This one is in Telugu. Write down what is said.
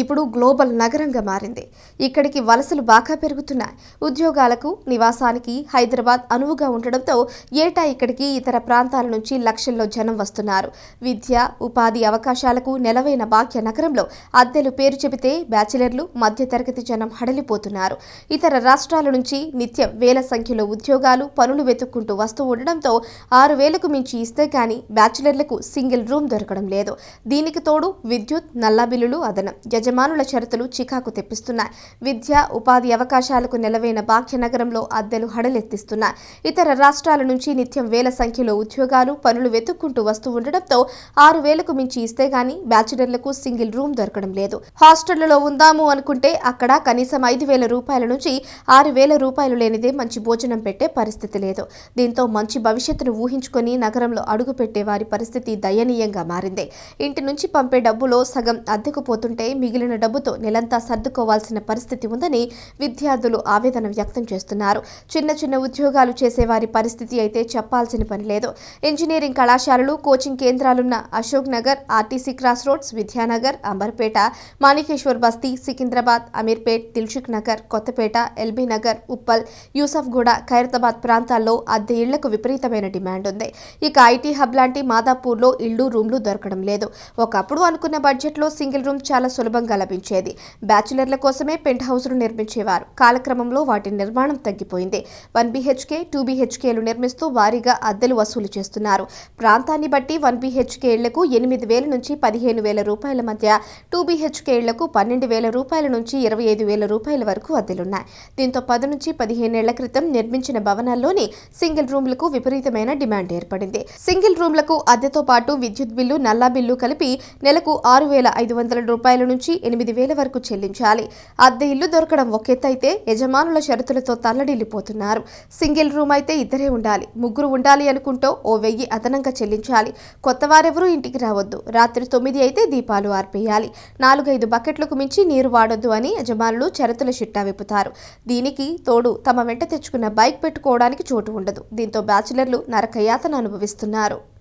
ఇప్పుడు గ్లోబల్ నగరంగా మారింది. ఇక్కడికి వలసలు బాగా పెరుగుతున్నాయి. ఉద్యోగాలకు నివాసానికి హైదరాబాద్ అనువుగా ఉండడంతో ఏటా ఇక్కడికి ఇతర ప్రాంతాల నుంచి లక్షల్లో జనం వస్తున్నారు. విద్య ఉపాధి అవకాశాలకు నెలవైన బాక్య నగరంలో అద్దెలు పేరు చెబితే బ్యాచిలర్లు మధ్యతరగతి జనం హడలిపోతున్నారు. ఇతర రాష్ట్రాల నుంచి నిత్యం వేల సంఖ్యలో ఉద్యోగాలు పనులు వెతుక్కుంటూ వస్తూ ఉండడంతో ఆరు వేలకు మించి ఇస్తే కానీ బ్యాచిలర్లకు సింగిల్ రూమ్ దొరకడం లేదు. దీనికి తోడు విద్యుత్ నల్లా బిల్లులు అదనం. యజమానుల షరతులు చికాకు తెప్పిస్తున్నాయి. విద్య ఉపాధి అవకాశాలకు నెలవైన బాక్య నగరంలో అద్దెలు హడలెత్తిస్తున్నాయి. ఇతర రాష్ట్రాల నుంచి నిత్యం వేల సంఖ్యలో ఉద్యోగాలు పనులు వెతుక్కుంటూ వస్తూ ఉండడంతో ఆరు వేలకు మించి ఇస్తే గాని బ్యాచిలర్లకు సింగిల్ రూమ్ దొరకడం లేదు. హాస్టళ్ళలో ఉందాము అనుకుంటే అక్కడ కనీసం ఐదు వేల రూపాయల నుంచి ఆరు వేల రూపాయలు లేనిదే మంచి భోజనం పెట్టే పరిస్థితి లేదు. దీంతో మంచి భవిష్యత్తును ఊహించుకొని నగరంలో అడుగుపెట్టే వారి పరిస్థితి దయనీయంగా మారింది. ఇంటి నుంచి పంపే డబ్బులో సగం అద్దెకు పోతుంటే మిగిలిన డబ్బుతో నెలంతా సర్దుకోవాల్సిన పరిస్థితి ఉందని విద్యార్థులు ఆవేదన వ్యక్తం చేస్తున్నారు. చిన్న చిన్న ఉద్యోగాలు చేసేవారి పరిస్థితి అయితే చెప్పాల్సిన పని లేదు. ఇంజనీరింగ్ కళాశాలలు coaching కేంద్రాలున్న Ashok Nagar RTC cross roads Vidyanagar Amberpet Manikeshwar Basti Secunderabad Ameerpet Dilsukh Nagar Kothapet LB Nagar Uppal Yousufguda Khairatabad ప్రాంతాల్లో అద్దె ఇళ్ళకు విపరీతమైన డిమాండ్ ఉంది. ఇక ఐటీ హబ్ లాంటి మాదాపూర్లో ఇళ్ళు రూమ్లు దొరకడం లేదు. ఒకప్పుడు అనుకున్న బడ్జెట్లో సింగిల్ రూమ్ చాలా సులభంగా లభించేది బ్యాచులర్ల కోసమే పెంట్ హౌస్లు నిర్మించేవారు. కాలక్రమంలో వాటి నిర్మాణం తగ్గిపోయింది. వన్ బీహెచ్కే టూ బీహెచ్కేలు నిర్మిస్తూ వారీగా అద్దెలు వసూలు చేస్తున్నారు. ప్రాంతాన్ని బట్టి వన్ బీహెచ్కేళ్ళకు ఎనిమిది వేల నుంచి పదిహేను వేల రూపాయల మధ్య టూ బీహెచ్కేళ్ళకు పన్నెండు వేల రూపాయల నుంచి ఇరవై ఐదు వేల రూపాయల వరకు అద్దెలున్నాయి. దీంతో పది నుంచి పదిహేనేళ్ళ క్రితం నిర్మించిన భవనాల్లోని సింగిల్ రూమ్లకు విపరీతమైన డిమాండ్ ఏర్పడింది. సింగిల్ రూమ్లకు అద్దెతో పాటు విద్యుత్ బిల్లు నల్లా బిల్లు కలిపి నెలకు ఆరు వేల ఐదు వందల రూపాయల నుంచి ఎనిమిది వేల వరకు చెల్లించాలి. అద్దె ఇల్లు దొరకడం ఒకెత్తైతే యజమానుల షరతులతో తల్లడిల్లిపోతున్నారు. సింగిల్ రూమ్ అయితే ఇద్దరే ఉండాలి. ముగ్గురు ఉండాలి అనుకుంటూ ఓ వెయ్యి అదనంగా చెల్లించాలి. కొత్త వారెవరూ ఇంటికి రావద్దు. రాత్రి తొమ్మిది అయితే దీపాలు ఆర్పేయాలి. నాలుగైదు బకెట్లకు మించి నీరు వాడొద్దు అని యజమానులు షరతుల చిట్టా విప్పుతారు. దీనికి తోడు తమ వెంట తెచ్చుకున్న బైక్ పెట్టుకోవడానికి చోటు ఉండదు. దీంతో బ్యాచిలర్లు నరకయాతన అనుభవిస్తున్నారు.